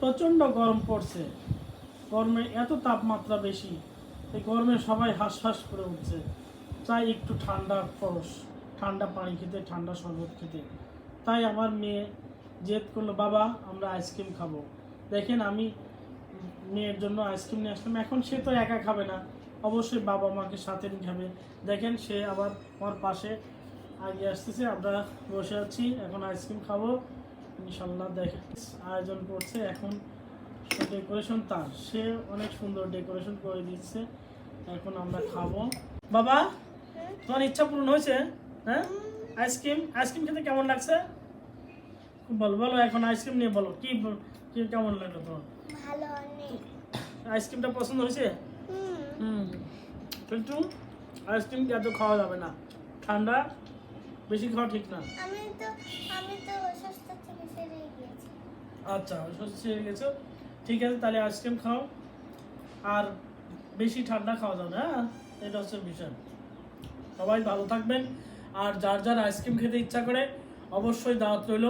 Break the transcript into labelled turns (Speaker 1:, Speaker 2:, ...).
Speaker 1: প্রচণ্ড গরম পড়ছে। গরমে এত তাপমাত্রা বেশি, এই গরমে সবাই হাঁসফাঁস করে উঠছে। চাই একটু ঠান্ডা পরশ, ঠান্ডা পানি খেতে, ঠান্ডা শরবত খেতে। তাই আমার মেয়ে জেদ করল, বাবা, আমরা আইসক্রিম খাব। দেখেন আমি মেয়ের জন্য আইসক্রিম নিয়ে আসলাম। এখন সে তো একা খাবে না। অবশ্যই বাবা মাকে সাথে নিয়ে খাবে দেখেন সে আবার আমার পাশে আগে আসতেছে। আমরা বসে আছি, এখন আইসক্রিম খাব। ইনশাল্লাহ দেখেন আয়োজন করছে এখন ডেকোরেশন তার। সে অনেক সুন্দর ডেকোরেশন করে দিচ্ছে। এখন আমরা খাব। বাবা তোমার ইচ্ছা পূরণ হয়েছে? হ্যাঁ? আইসক্রিম? আইসক্রিম খেতে কেমন লাগছে? খুব ভালো। বলো এখন আইসক্রিম নিয়ে বলো। কি কি কেমন লাগল তোমার? আইসক্রিমটা পছন্দ হয়েছে?
Speaker 2: হুম।
Speaker 1: হুম। কিন্তু আইসক্রিম এত খাওয়া যাবে না। ঠান্ডা বেশি খাওয়া ঠিক না।
Speaker 2: আমি তো আমি তো
Speaker 1: আচ্ছা অসুস্থ হয়ে গেছো। ঠিক আছে, তাহলে আইসক্রিম খাও। আর বেশি ঠান্ডা খাওয়া যাবে হ্যাঁ? এটা হচ্ছে বিষয়। সবাই ভালো থাকবেন। আর যার যার আইসক্রিম খেতে ইচ্ছা করে, অবশ্যই দাওয়াত রইল।